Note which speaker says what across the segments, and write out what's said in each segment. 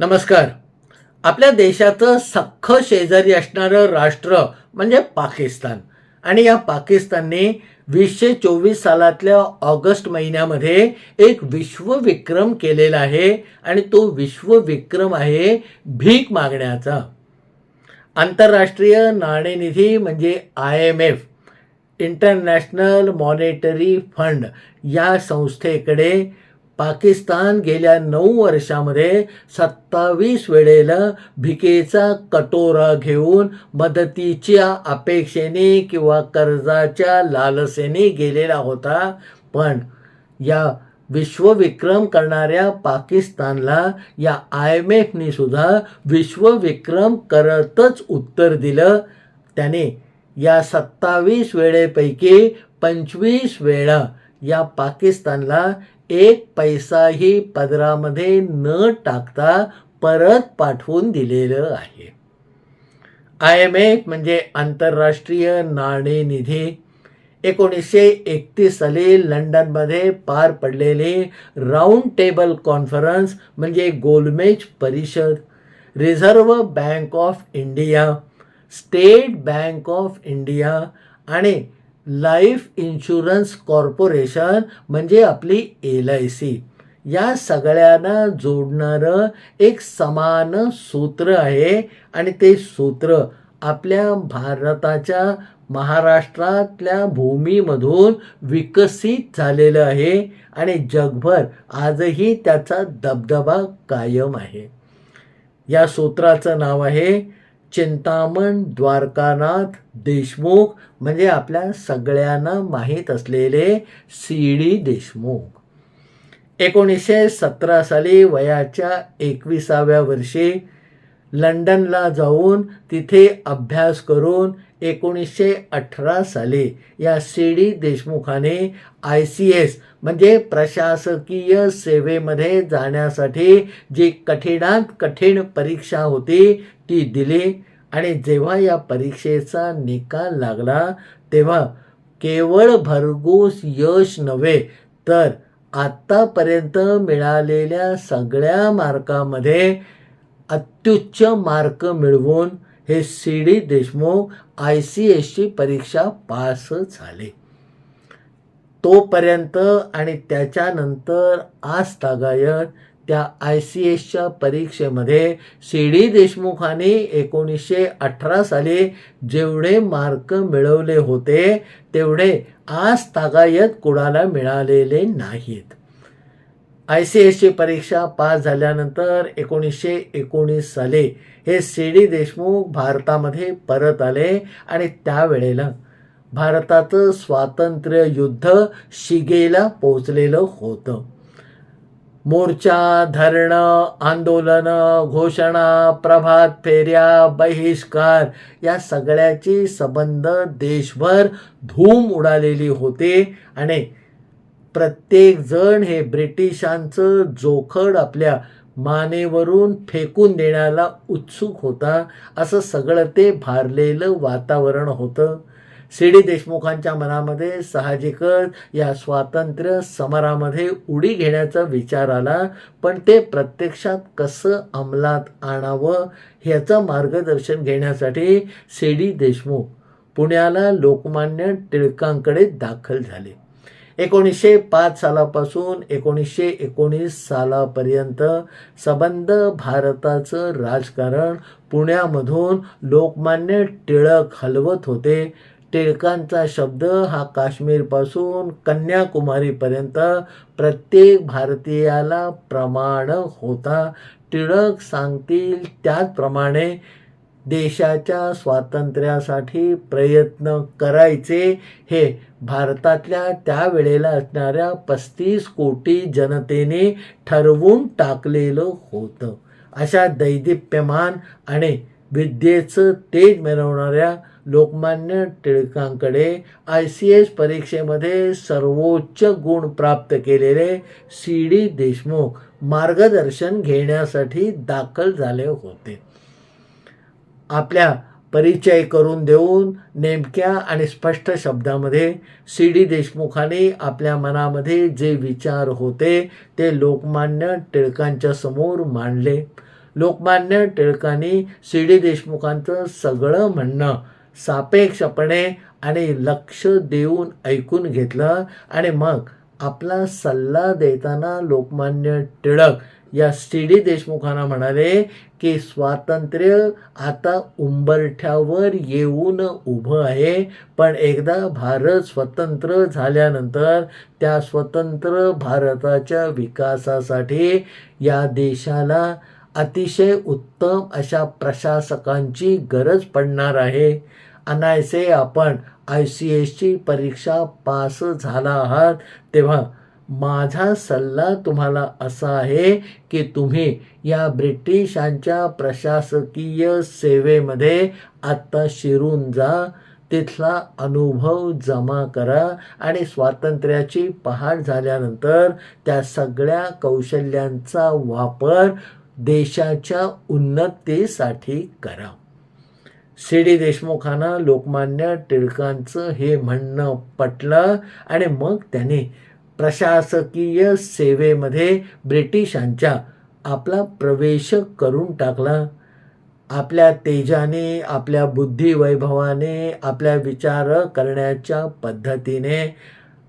Speaker 1: नमस्कार. आपल्या देशाचं सख्ख शेजारी असणारं राष्ट्र म्हणजे पाकिस्तान. आणि या पाकिस्तानने वीसशे चोवीस सालातल्या ऑगस्ट महिन्यामध्ये एक विश्वविक्रम केलेला आहे आणि तो विश्वविक्रम आहे भीक मागण्याचा. आंतरराष्ट्रीय नाणेनिधी म्हणजे I M F International Monetary Fund या संस्थेकडे पाकिस्तान गेल्या नऊ वर्षामध्ये सत्तावीस वेळेला भिकेचा कटोरा घेऊन मदतीच्या अपेक्षेने किंवा कर्जाच्या लालसेने गेलेला होता. पण या विश्वविक्रम करणाऱ्या पाकिस्तानला या आय एम एफनी सुद्धा विश्वविक्रम करतच उत्तर दिलं. त्याने या सत्तावीस वेळेपैकी पंचवीस वेळा या पाकिस्तानला एक पैसाही पदरामध्ये न टाकता परत पाठवून दिलेलं आहे. आय एम एफ म्हणजे आंतरराष्ट्रीय नाणेनिधी. एकोणीसशे एकतीस साली लंडनमध्ये पार पडलेली राऊंड टेबल कॉन्फरन्स म्हणजे गोलमेज परिषद. Reserve Bank of India State Bank of India आणि लाईफ इन्शुरन्स कॉर्पोरेशन म्हणजे आपली एल आय सी. या सगळ्यांना जोडणारं एक समान सूत्र आहे आणि ते सूत्र आपल्या भारताच्या महाराष्ट्रातल्या भूमीमधून विकसित झालेलं आहे आणि जगभर आजही त्याचा दबदबा कायम आहे. या सूत्राचं नाव आहे चिंतामण द्वारकानाथ देशमुख म्हणजे आपल्या सगळ्यांना माहीत असलेले सी. डी. देशमुख. एकोणीसशे सतरा साली वयाच्या एकविसाव्या वर्षी लंडनला जाऊन तिथे अभ्यास करून एकोणीसशे अठरा साली या सी. डी. देशमुखाने आय सी एस म्हणजे प्रशासकीय सेवेमध्ये जाण्यासाठी जी कठीणात कठीण परीक्षा होती ती दिली. आणि जेव्हा या परीक्षेचा निकाल लागला तेव्हा केवळ भरघोस यश नव्हे तर आत्तापर्यंत मिळालेल्या सगळ्या मार्कामध्ये अत्युच्च मार्क मिळवून हे C D Deshmukh I C एसची परीक्षा पास झाले. तोपर्यंत आणि त्याच्यानंतर आज तागायत त्या आय सी एसच्या परीक्षेमध्ये सी डी देशमुखाने एकोणीसशे अठरा साली जेवढे मार्क मिळवले होते तेवढे आज तागायत कुणाला मिळालेले नाहीत. आय सी एसची परीक्षा पास झाल्यानंतर एकोणीसशे एकोणीस साली हे सी डी देशमुख भारतामध्ये परत आले आणि त्यावेळेला भारताचं स्वातंत्र्य युद्ध शिगेला पोचलेलं होतं. मोर्चा धरणं आंदोलनं घोषणा प्रभात फेऱ्या बहिष्कार या सगळ्याची संबंध देशभर धूम उडालेली होती आणि प्रत्येकजण हे ब्रिटिशांचं जोखड आपल्या मानेवरून फेकून देण्याला उत्सुक होता. असं सगळं ते भारलेलं वातावरण होतं. सी डी देशमुखांच्या मनामध्ये साहजिकच या स्वातंत्र्य समरामध्ये उडी घेण्याचा विचार आला पण ते प्रत्यक्षात कसं अंमलात आणावं ह्याचं मार्गदर्शन घेण्यासाठी सी डी देशमुख पुण्याला लोकमान्य टिळकांकडे दाखल झाले. एकोणीसशे पाच सालापासून एकोणीसशे एकोणीस सालापर्यंत सबंध भारताचं राजकारण पुण्यामधून लोकमान्य टिळक हलवत होते. टिळकांचा शब्द हा काश्मीरपासून कन्याकुमारीपर्यंत प्रत्येक भारतीयाला प्रमाण होता. टिळक सांगतील त्याचप्रमाणे देशाच्या स्वातंत्र्यासाठी प्रयत्न करायचे हे भारतातल्या त्यावेळेला असणाऱ्या पस्तीस कोटी जनतेने ठरवून टाकलेलं होतं. अशा दैदिप्यमान आणि विद्येचं तेज मिळवणाऱ्या लोकमान्य टिळकांकडे आय सी एस परीक्षेमध्ये सर्वोच्च गुण प्राप्त केलेले सी डी देशमुख मार्गदर्शन घेण्यासाठी दाखल झाले होते. आपल्या परिचय करून देऊन नेमक्या आणि स्पष्ट शब्दामध्ये सी डी देशमुखाने आपल्या मनामध्ये जे विचार होते ते लोकमान्य टिळकांच्या समोर मांडले. लोकमान्य टिळकांनी सी डी देशमुखांचं सगळं म्हणणं सापेक्षपणे आणि लक्ष देऊन ऐकून घेतलं आणि मग आपला सल्ला देताना लोकमान्य टिळक या सी डी देशमुखांना म्हणाले की स्वातंत्र्य आता उंबरठ्यावर येऊन उभं आहे. पण एकदा भारत स्वतंत्र झाल्यानंतर त्या स्वतंत्र भारताच्या विकासासाठी या देशाला अतिशय उत्तम अशा प्रशासकांची गरज पडणार आहे. अनायसे आपण आय सी एसची परीक्षा पास झाला आहात. तेव्हा माझा सल्ला तुम्हाला असा आहे की तुम्ही या ब्रिटिशांच्या प्रशासकीय सेवेमध्ये आत्ता शिरून जा. तिथला अनुभव जमा करा आणि स्वातंत्र्याची पहाट झाल्यानंतर त्या सगळ्या कौशल्यांचा वापर देशाच्या उन्नतीसाठी करा. सी डी देशमुखांना लोकमान्य टिळकांचं हे म्हणणं पटलं आणि मग त्याने प्रशासकीय सेवेमध्ये ब्रिटिशांच्या आपला प्रवेश करून टाकला. आपल्या तेजाने आपल्या बुद्धिवैभवाने आपल्या विचार करण्याच्या पद्धतीने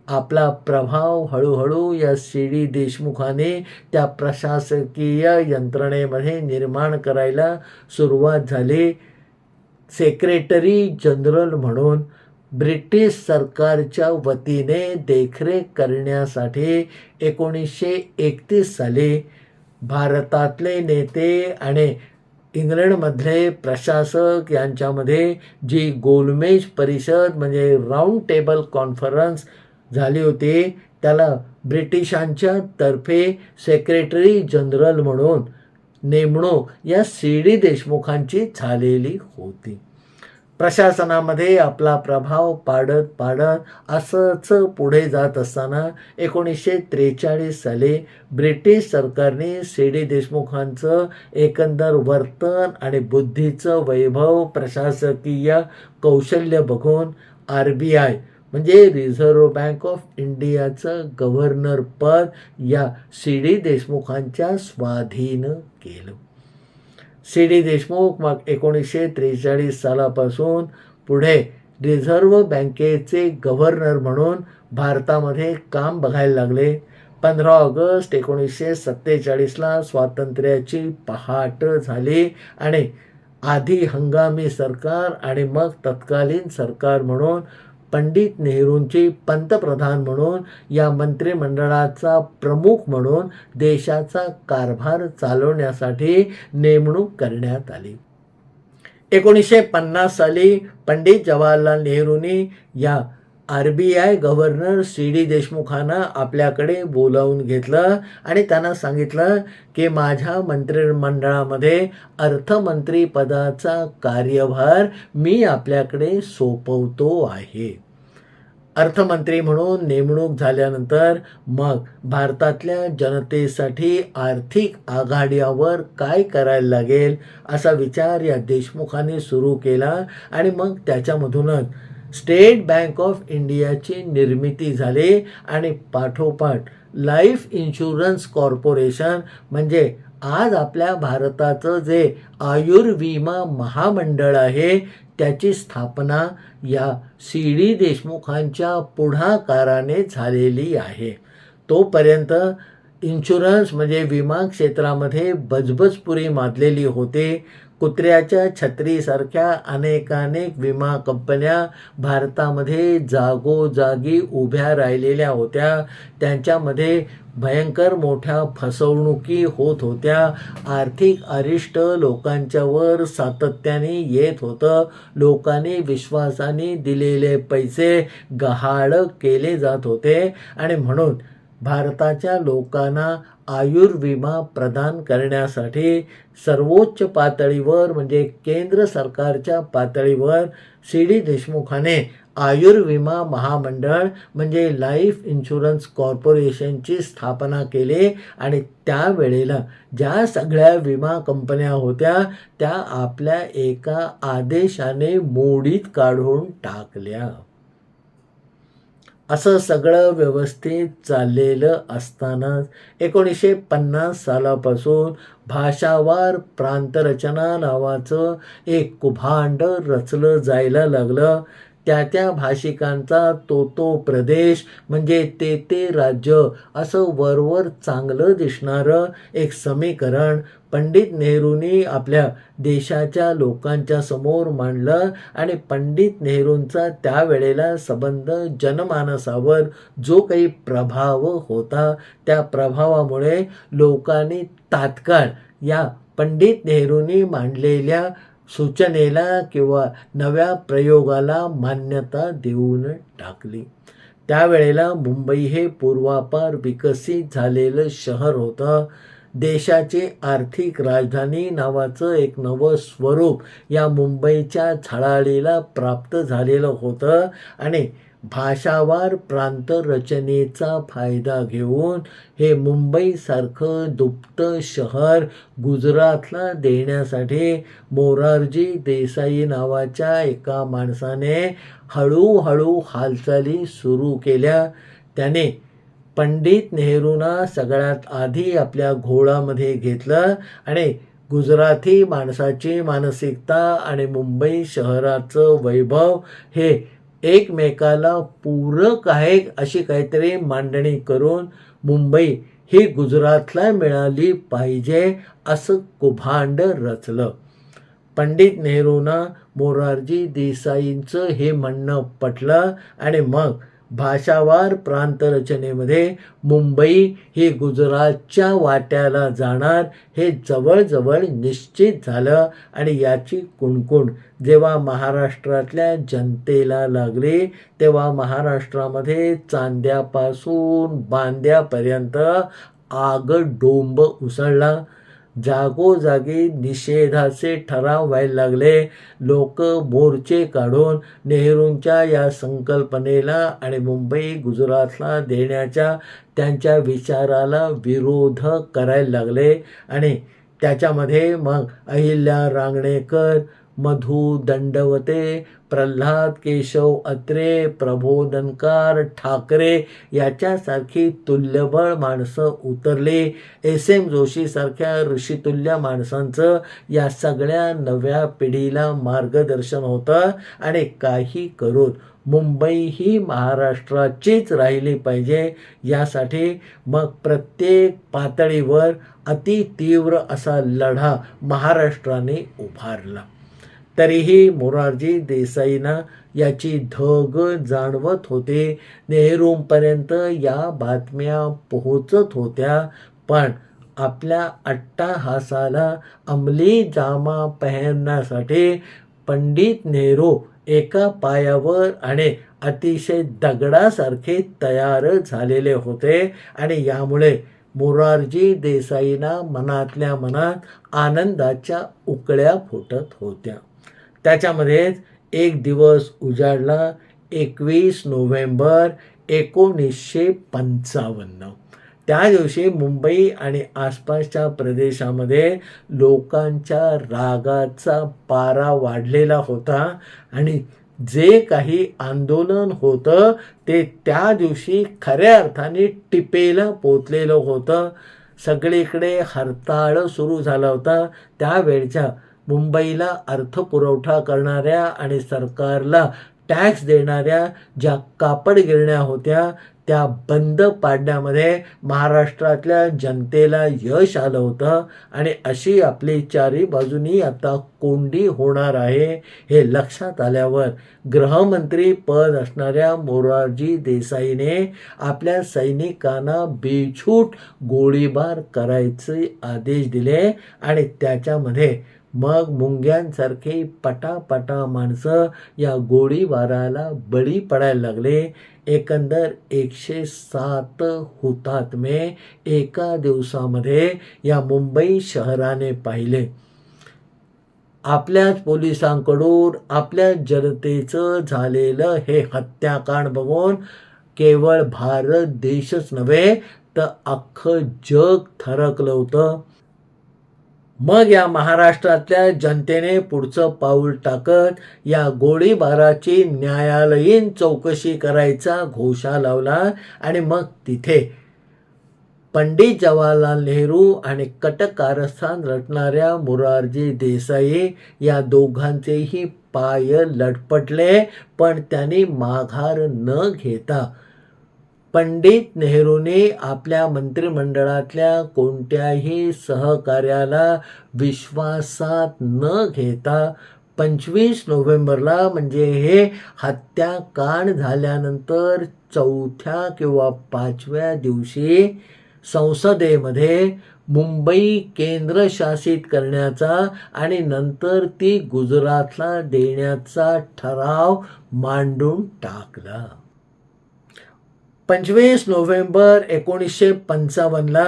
Speaker 1: आपला प्रभाव हळूहळू या सी डी देशमुखाने त्या प्रशासकीय यंत्रणेमध्ये निर्माण करायला सुरुवात झाली. सेक्रेटरी जनरल म्हणून ब्रिटिश सरकारच्या वतीने देखरेख करण्यासाठी एकोणीसशे एकतीस साली भारतातले नेते आणि इंग्लंडमधले प्रशासक यांच्यामध्ये जी गोलमेज परिषद म्हणजे राऊंड टेबल कॉन्फरन्स झाली होती त्याला ब्रिटिशांच्या तर्फे सेक्रेटरी जनरल म्हणून नेमणूक या सी डी देशमुखांची झालेली होती. प्रशासनामध्ये आपला प्रभाव पाडत पाडत असंच पुढे जात असताना एकोणीसशे त्रेचाळीस साली ब्रिटिश सरकारने सी डी देशमुखांचं एकंदर वर्तन आणि बुद्धीचं वैभव प्रशासकीय कौशल्य बघून आर बी आय म्हणजे रिझर्व्ह बँक ऑफ इंडियाचं गव्हर्नर पद या सी डी देशमुखांच्या स्वाधीन केलं. सी डी देशमुख मग एकोणीसशे त्रेचाळीस सालापासून पुढे रिझर्व्ह बँकेचे गव्हर्नर म्हणून भारतामध्ये काम बघायला लागले. पंधरा ऑगस्ट एकोणीसशे सत्तेचाळीसला स्वातंत्र्याची पहाट झाली आणि आधी हंगामी सरकार आणि मग तत्कालीन सरकार म्हणून पंडित नेहरूंची पंतप्रधान म्हणून या मंत्रिमंडळाचा प्रमुख म्हणून देशाचा कारभार चालवण्यासाठी नेमणूक करण्यात आली. एकोणीसशे पन्नास साली पंडित जवाहरलाल नेहरूंनी या R B I governor C D देशमुखांना आपल्याकडे बोलावून घेतलं आणि त्यांना सांगितलं की माझ्या मंत्रिमंडळामध्ये अर्थमंत्री पदाचा कार्यभार मी आपल्याकडे सोपवतो आहे. अर्थमंत्री म्हणून नेमणूक झाल्यानंतर मग भारतातल्या जनतेसाठी आर्थिक आघाड्यावर काय करायला लागेल असा विचार या देशमुखांनी सुरू केला आणि मग त्याच्यामधूनच स्टेट बँक ऑफ इंडियाची निर्मिती झाली आणि पाठोपाठ लाईफ इन्शुरन्स कॉर्पोरेशन म्हणजे आज आपल्या भारताचं जे आयुर्विमा महामंडळ आहे त्याची स्थापना या सी डी देशमुखांच्या पुढाकाराने झालेली आहे. तोपर्यंत इन्शुरन्स म्हणजे विमा क्षेत्रामध्ये बजबजपुरी माजलेली होते. कुत्र्याच्या छत्रीसारख्या अनेकानेक विमा कंपन्या भारतामध्ये जागोजागी उभ्या राहिलेल्या होत्या. त्यांच्यामध्ये भयंकर मोठ्या फसवणुकी होत होत्या. आर्थिक अरिष्ट लोकांच्यावर सातत्याने येत होतं. लोकांनी विश्वासाने दिलेले पैसे गहाळ केले जात होते. आणि म्हणून भारताच्या लोकांना आयुर्विमा प्रदान करण्यासाठी सर्वोच्च पातळीवर म्हणजे केंद्र सरकारच्या पातळीवर सी डी देशमुखाने आयुर्विमा महामंडळ म्हणजे लाईफ इन्शुरन्स कॉर्पोरेशनची स्थापना केली. आणि त्यावेळेला ज्या सगळ्या विमा कंपन्या होत्या त्या आपल्या एका आदेशाने मोडीत काढून टाकल्या. असं सगळं व्यवस्थित चाललेलं असतानाच एकोणीसशे पन्नास सालापासून भाषावार प्रांतरचना नावाचं एक कुभांड रचलं जायला लागलं. त्या त्या भाषिकांचा तो तो प्रदेश म्हणजे ते ते राज्य असं वरवर चांगलं दिसणारं एक समीकरण पंडित नेहरूंनी आपल्या देशाच्या लोकांच्या समोर मांडलं आणि पंडित नेहरूंचा त्यावेळेला संबंध जनमानसावर जो काही प्रभाव होता त्या प्रभावामुळे लोकांनी तात्काळ या पंडित नेहरूंनी मांडलेल्या सूचनेला किंवा नव्या प्रयोगाला मान्यता देऊन टाकली. त्यावेळेला मुंबई हे पूर्वापार विकसित झालेलं शहर होतं. देशाचे आर्थिक राजधानी नावाचं एक नवं स्वरूप या मुंबईच्या झळाळीला प्राप्त झालेलं होतं. आणि भाषावार प्रांत रचनेचा फायदा घेऊन हे मुंबईसारखं दुप्त शहर गुजरातला देण्यासाठी मोरारजी देसाई नावाच्या एका माणसाने हळूहळू हालचाली सुरू केल्या. त्याने पंडित नेहरूनं सगळ्यात आधी आपल्या घोळामध्ये घेतलं आणि गुजराती माणसाची मानसिकता आणि मुंबई शहराचं वैभव हे एकमेकाला पूरक आहे अशी काहीतरी मांडणी करून मुंबई ही गुजरातला मिळाली पाहिजे असं कुभांड रचलं. पंडित नेहरूंना मोरारजी देसाईंचं हे म्हणणं पटलं आणि मग भाषावार प्रांत रचनेमध्ये मुंबई ही गुजरातच्या वाट्याला जाणार हे जवळजवळ निश्चित झालं आणि याची कुणकुण जेव्हा महाराष्ट्रातल्या जनतेला लागली तेव्हा महाराष्ट्रामध्ये चांद्यापासून बांद्यापर्यंत आग डोंब उसळला. जागोजागी निषेधाचे ठराव व्हायला लागले. लोक मोर्चे काढून नेहरूंच्या या संकल्पनेला आणि मुंबई गुजरातला देण्याच्या त्यांच्या विचाराला विरोध करायला लागले. आणि त्याच्यामध्ये मग अहिल्या रांगणेकर मधु दंडवते प्रल्हाद केशव अत्रे प्रबोधनकार ठाकरे याच्यासारखी तुल्यबळ माणसं उतरले. एस एम जोशीसारख्या ऋषितुल्य माणसांचं या सगळ्या नव्या पिढीला मार्गदर्शन होतं आणि काही करून मुंबई ही महाराष्ट्राचीच राहिली पाहिजे. यासाठी मग प्रत्येक पातळीवर अति तीव्र असा लढा महाराष्ट्राने उभारला. तरीही मोरारजी देसाईंना याची धग जाणवत होते. नेहरूंपर्यंत या बातम्या पोहोचत होत्या पण आपल्या अट्टाहासाला अंमली जामा पहनण्यासाठी पंडित नेहरू एका पायावर आणि अतिशय दगडासारखे तयार झालेले होते आणि यामुळे मोरारजी देसाईंना मनातल्या मनात आनंदाच्या उकळ्या फुटत होत्या. त्याच्यामध्येच एक दिवस उजाडला एकवीस नोव्हेंबर एकोणीसशे पंचावन्न. त्या दिवशी मुंबई आणि आसपासच्या प्रदेशामध्ये लोकांच्या रागाचा पारा वाढलेला होता आणि जे काही आंदोलन होतं ते त्या दिवशी खऱ्या अर्थाने टिपेला पोचलेलं होतं. सगळीकडे हरताळ सुरू झाला होता. त्यावेळच्या मुंबईला अर्थपुरवठा करणाऱ्या आणि सरकारला टॅक्स देणाऱ्या ज्या कापड गिरण्या होत्या त्या बंद पाडण्यामध्ये महाराष्ट्रातल्या जनतेला यश आलं होतं. आणि अशी आपली चारी बाजूनी आता कोंडी होणार आहे हे लक्षात आल्यावर गृहमंत्री पद असणाऱ्या मोरारजी देसाईने आपल्या सैनिकांना बेछूट गोळीबार करायचे आदेश दिले आणि त्याच्यामध्ये मग मुंग्यांसारखे पटापटा माणसं या गोळीबाराला बळी पडायला लागले. एकंदर एकशे सात हुतात्मे एका दिवसामध्ये या मुंबई शहराने पाहिले. आपल्याच पोलिसांकडून आपल्या जनतेचं झालेलं हे हत्याकांड बघून केवळ भारत देशच नव्हे तर अख्खं जग थरकलं होतं. मग या महाराष्ट्रातल्या जनतेने पुढचं पाऊल टाकत या गोळीबाराची न्यायालयीन चौकशी करायचा घोषा लावला आणि मग तिथे पंडित जवाहरलाल नेहरू आणि कटक कारस्थान रचणाऱ्या मोरारजी देसाई या दोघांचेही पाय लटपटले पण त्यांनी माघार न घेता पंडित नेहरूने आपल्या मंत्रिमंडळातल्या कोणत्याही सहकार्याला विश्वासात न घेता पंचवीस नोव्हेंबरला म्हणजे हे हत्याकांड झाल्यानंतर चौथ्या किंवा पाचव्या दिवशी संसदेमध्ये मुंबई केंद्रशासित करण्याचा आणि नंतर ती गुजरातला देण्याचा ठराव मांडून टाकला. पंचवीस नोव्हेंबर एकोणीसशे पंचावन्नला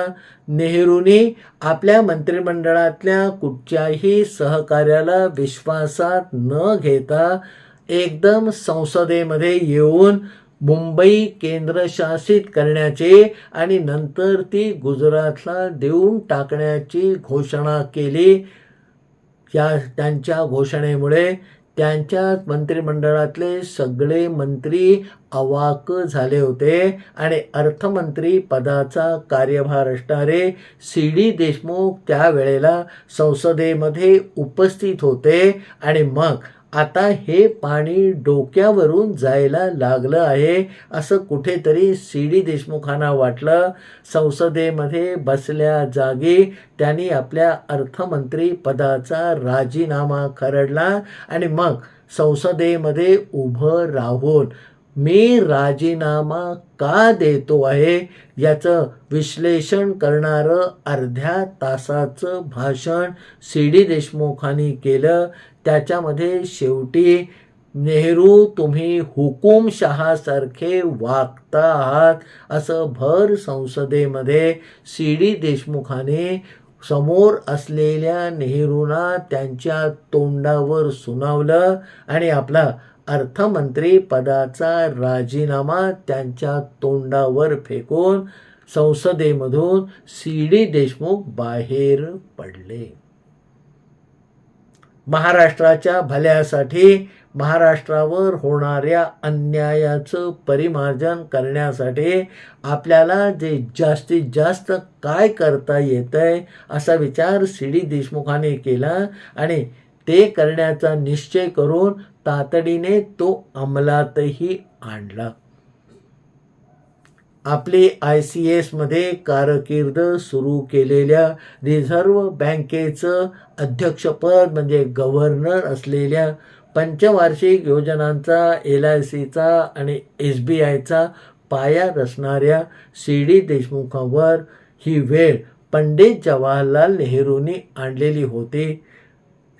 Speaker 1: नेहरूंनी आपल्या मंत्रिमंडळातल्या कुठच्याही सहकार्याला विश्वासात न घेता एकदम संसदेमध्ये येऊन मुंबई केंद्रशासित करण्याचे आणि नंतर ती गुजरातला देऊन टाकण्याची घोषणा केली. या त्यांच्या घोषणेमुळे त्यांच्या मंत्रिमंडळातले सगळे मंत्री अवाक झाले होते आणि अर्थमंत्री पदाचा कार्यभार असणारे सी डी देशमुख त्यावेळेला संसदेमध्ये उपस्थित होते आणि मग आता हे पाणी डोक्यावरून जायला लागलं आहे. असं कुठेतरी सी डी देशमुखांना वाटलं. संसदेमध्ये बसल्या जागी त्यांनी आपल्या अर्थमंत्री पदाचा राजीनामा खरडला आणि मग संसदेमध्ये उभं राहून मी राजीनामा का देतो आहे याचं विश्लेषण करणारं अर्ध्या तासाचं भाषण सी डी देशमुखांनी केलं. त्याच्यामध्ये शेवटी नेहरू तुम्ही हुकुमशहासारखे वागता आहात असं भर संसदेमध्ये सी डी देशमुखाने समोर असलेल्या नेहरूंना त्यांच्या तोंडावर सुनावलं आणि आपला अर्थमंत्री पदाचा राजीनामा त्यांच्या तोंडावर फेकून संसदेमधून सी डी देशमुख बाहेर पडले. महाराष्ट्राच्या भल्यासाठी महाराष्ट्रावर होणाऱ्या अन्यायाचं परिमार्जन करण्यासाठी आपल्याला जे जास्तीत जास्त काय करता येत आहे असा विचार सी डी देशमुखाने केला आणि ते करण्याचा निश्चय करून तातडीने तो अंमलातही आणला. आपली आय सी एसमध्ये कारकीर्द सुरू केलेल्या रिझर्व्ह बँकेचं अध्यक्षपद म्हणजे गव्हर्नर असलेल्या पंचवार्षिक योजनांचा एल आय सीचा आणि एस बी आयचा पाया रचणाऱ्या सी डी देशमुखांवर ही वेळ पंडित जवाहरलाल नेहरूंनी आणलेली होती.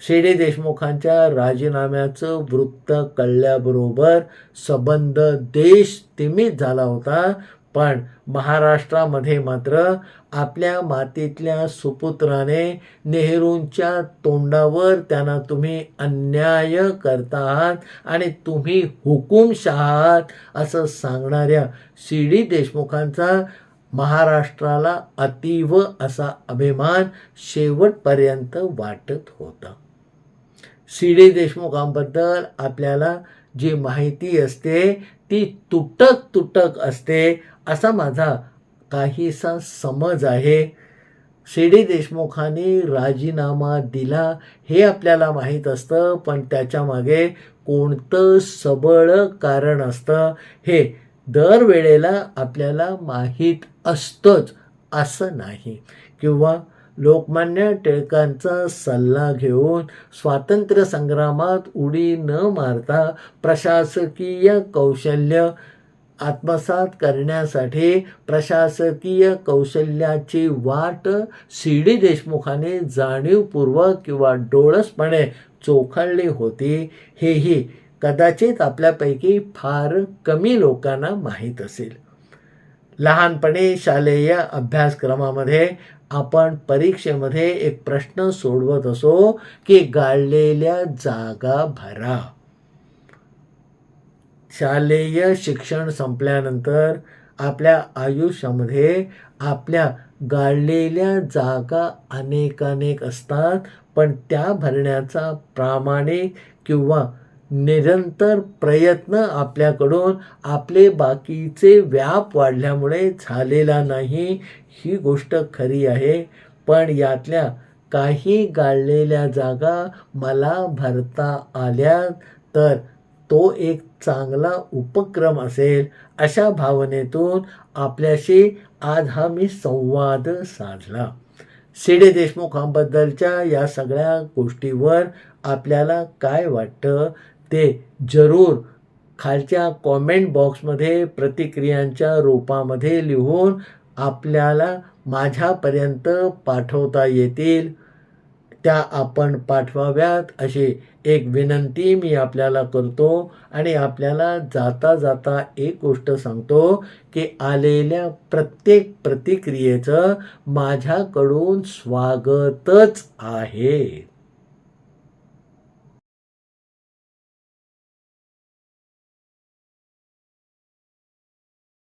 Speaker 1: सी डी देशमुखांच्या राजीनाम्याचं वृत्त कळल्याबरोबर संबंध देश तिमित झाला होता. पण महाराष्ट्रामध्ये मात्र आपल्या मातीतल्या सुपुत्राने नेहरूंच्या तोंडावर त्यांना तुम्ही अन्याय करता आहात आणि तुम्ही हुकुमशहा आहात असं सांगणाऱ्या सी डी देशमुखांचा महाराष्ट्राला अतीव असा अभिमान शेवटपर्यंत वाटत होता. सी डी देशमुखांबद्दल आपल्याला जी माहिती असते ती तुटक तुटक असते असा माझा काहीसा समज आहे. सी. डी. देशमुखांनी राजीनामा दिला हे आपल्याला माहीत असतं पण त्याच्यामागे कोणतं सबळ कारण असतं हे दरवेळेला आपल्याला माहीत असतंच असं नाही. किंवा लोकमान्य टिळकांचा सल्ला घेऊन स्वातंत्र्य संग्रामात उडी न मारता प्रशासकीय कौशल्य आत्मसात करण्यासाठी प्रशासकीय कौशल्याची वाट सी डी देशमुखाने जाणीवपूर्वक किंवा डोळसपणे चोखाळली होती हेही कदाचित आपल्यापैकी फार कमी लोकांना माहीत असेल. लहानपणी शालेय अभ्यासक्रमामध्ये आपण परीक्षेमध्ये एक प्रश्न सोडवत असो की गाळलेल्या जागा भरा. शालेय शिक्षण संपल्यानंतर आपल्या आयुष्यामध्ये आपल्या गाळलेल्या जागा अनेकानेक असतात पण त्या भरण्याचा प्रामाणिक किंवा निरंतर प्रयत्न आपल्याकडून आपले बाकीचे व्याप वाढल्यामुळे झालेला नाही ही गोष्ट खरी आहे. पण यातल्या काही गाळलेल्या जागा मला भरता आल्या तर तो एक चांगला उपक्रम असेल अशा भावनेतून आपल्याशी आज हा मी संवाद साधला. सिडे देशमुखांबद्दलच्या या सगळ्या गोष्टीवर आपल्याला काय वाटतं ते जरूर खालच्या कॉमेंट बॉक्समध्ये प्रतिक्रियांच्या रूपामध्ये लिहून आपल्याला माझ्यापर्यंत पाठवता येतील. त्या आपण पाठवाव्यात अशी एक विनंती मी आपल्याला करतो आणि आपल्याला जाता जाता एक गोष्ट सांगतो की आलेल्या प्रत्येक प्रतिक्रियेचं माझ्याकडून स्वागतच आहे.